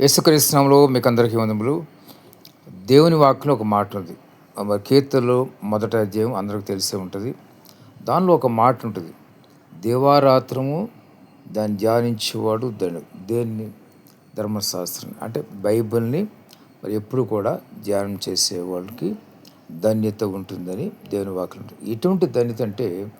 యేసుక్రీస్తునామంలో మీకు అందరికీ వందములు. దేవుని వాక్యంలో ఒక మాట ఉంది. మరి కీర్తనలో మొదట అధ్యాయం అందరికి తెలిసే ఉంటుంది. దానిలో ఒక మాట ఉంటుంది. దేవారాత్రము దాన్ని ధ్యానించేవాడు దాని దేన్ని? ధర్మశాస్త్రం అంటే బైబిల్ని మరి ఎప్పుడు కూడా ధ్యానం చేసే వాళ్ళకి ధన్యత ఉంటుందని దేవుని వాక్యం ఉంటుంది ఇటువంటి ధన్యత అంటే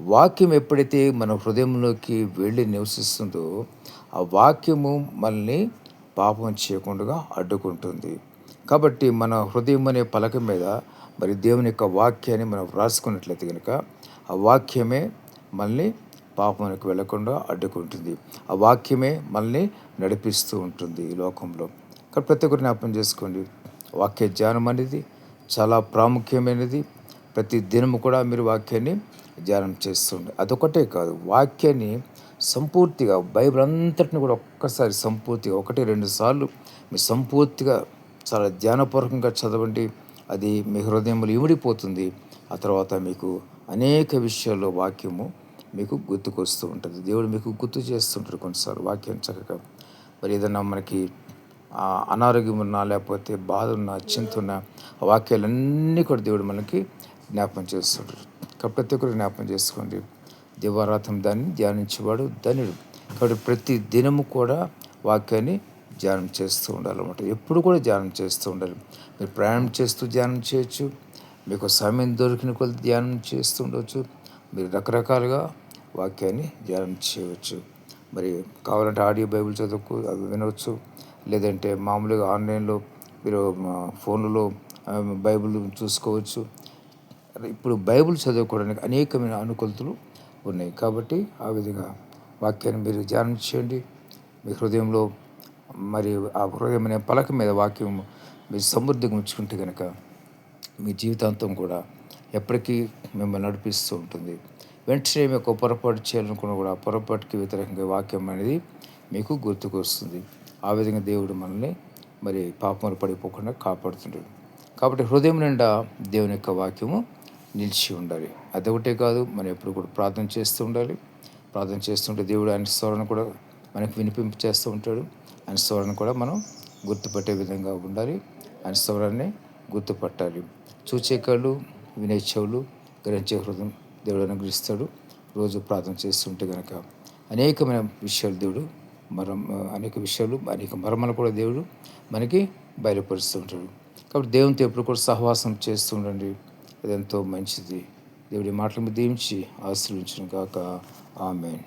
వాక్యం ఎప్పుడైతే మన హృదయంలోకి వెళ్ళి నివసిస్తుందో ఆ వాక్యము మనల్ని పాపం చేయకుండా అడ్డుకుంటుంది. కాబట్టి మన హృదయం అనే పలక మీద మరి దేవుని యొక్క వాక్యాన్ని మనం వ్రాసుకున్నట్లయితే కనుక ఆ వాక్యమే మనల్ని పాపమునికి వెళ్ళకుండా అడ్డుకుంటుంది. ఆ వాక్యమే మనల్ని నడిపిస్తూ ఉంటుంది ఈ లోకంలో. కాబట్టి ప్రతి ఒక్కరు జ్ఞాపం చేసుకోండి. వాక్య ధ్యానం అనేది చాలా ప్రాముఖ్యమైనది. ప్రతి దినము కూడా మీరు వాక్యాన్ని ధ్యానం చేస్తుండే. అదొకటే కాదు. వాక్యాన్ని సంపూర్తిగా బైబిల్ అంతటిని కూడా ఒక్కసారి సంపూర్తిగా ఒకటి రెండు సార్లు మీ సంపూర్తిగా చాలా ధ్యానపూర్వకంగా చదవండి. అది మీ హృదయంలో ఇమిడిపోతుంది. ఆ తర్వాత మీకు అనేక విషయాల్లో వాక్యము మీకు గుర్తుకొస్తూ ఉంటుంది. దేవుడు మీకు గుర్తు చేస్తుంటాడు కొన్నిసార్లు వాక్యం చక్కగా. మరి ఏదన్నా మనకి అనారోగ్యం ఉన్నా లేకపోతే బాధ ఉన్నా చింత ఉన్నా ఆ వాక్యాలన్నీ కూడా దేవుడు మనకి జ్ఞాపకం చేస్తుంటాడు. ప్రతి ఒక్కరు జ్ఞాపకం చేసుకోండి. దివారాతం దాన్ని ధ్యానించేవాడు ధనుడు. కాబట్టి ప్రతి దినము కూడా వాక్యాన్ని ధ్యానం చేస్తూ ఉండాలన్నమాట. ఎప్పుడు కూడా ధ్యానం చేస్తూ ఉండాలి. మీరు ప్రయాణం చేస్తూ ధ్యానం చేయొచ్చు. మీకు సమయం దొరికిన కొద్ది ధ్యానం చేస్తూ ఉండవచ్చు మీరు రకరకాలుగా వాక్యాన్ని ధ్యానం చేయవచ్చు. మరి కావాలంటే ఆడియో బైబిల్ చదువుకు అవి వినవచ్చు లేదంటే మామూలుగా ఆన్లైన్లో మీరు ఫోన్లో బైబిల్ చూసుకోవచ్చు. ఇప్పుడు బైబిల్ చదువుకోవడానికి అనేకమైన అనుకూలతలు ఉన్నాయి. కాబట్టి ఆ విధంగా వాక్యాన్ని మీరు ధ్యానం చేయండి మీ హృదయంలో మరి ఆ హృదయం అనే పలక మీద వాక్యం మీరు సమృద్ధిగా ఉంచుకుంటే కనుక మీ జీవితాంతం కూడా ఎప్పటికీ మిమ్మల్ని నడిపిస్తూ ఉంటుంది. వెంటనే మీకు పొరపాటు చేయాలనుకున్న కూడా పొరపాటుకి వ్యతిరేకంగా వాక్యం అనేది మీకు గుర్తుకొస్తుంది ఆ విధంగా దేవుడు మనల్ని మరి పాపములు పడిపోకుండా కాపాడుతుంటాడు. కాబట్టి హృదయం నిండా దేవుని యొక్క వాక్యము నిలిచి ఉండాలి. అదొకటే కాదు మనం ఎప్పుడు కూడా ప్రార్థన చేస్తూ ఉండాలి. ప్రార్థన చేస్తుంటే దేవుడు ఆయన స్వరణ కూడా మనకు వినిపింపు చేస్తూ ఉంటాడు. ఆయన స్వరణ కూడా మనం గుర్తుపట్టే విధంగా ఉండాలి. ఆయన స్వరాన్ని గుర్తుపట్టాలి. చూచే కళ్ళు వినే చెవులు గ్రహించే హృదయం దేవుడు అనుగ్రహిస్తాడు. రోజు ప్రార్థన చేస్తుంటే కనుక అనేకమైన విషయాలు దేవుడు మరం అనేక విషయాలు అనేక మరమలు కూడా దేవుడు మనకి బయలుపరుస్తూ ఉంటాడు. కాబట్టి దేవునితో ఎప్పుడు కూడా సహవాసం చేస్తూ అదెంతో మంచిది. దేవుడి మాటలు దీవించి ఆశ్రయించిన కాక ఆమె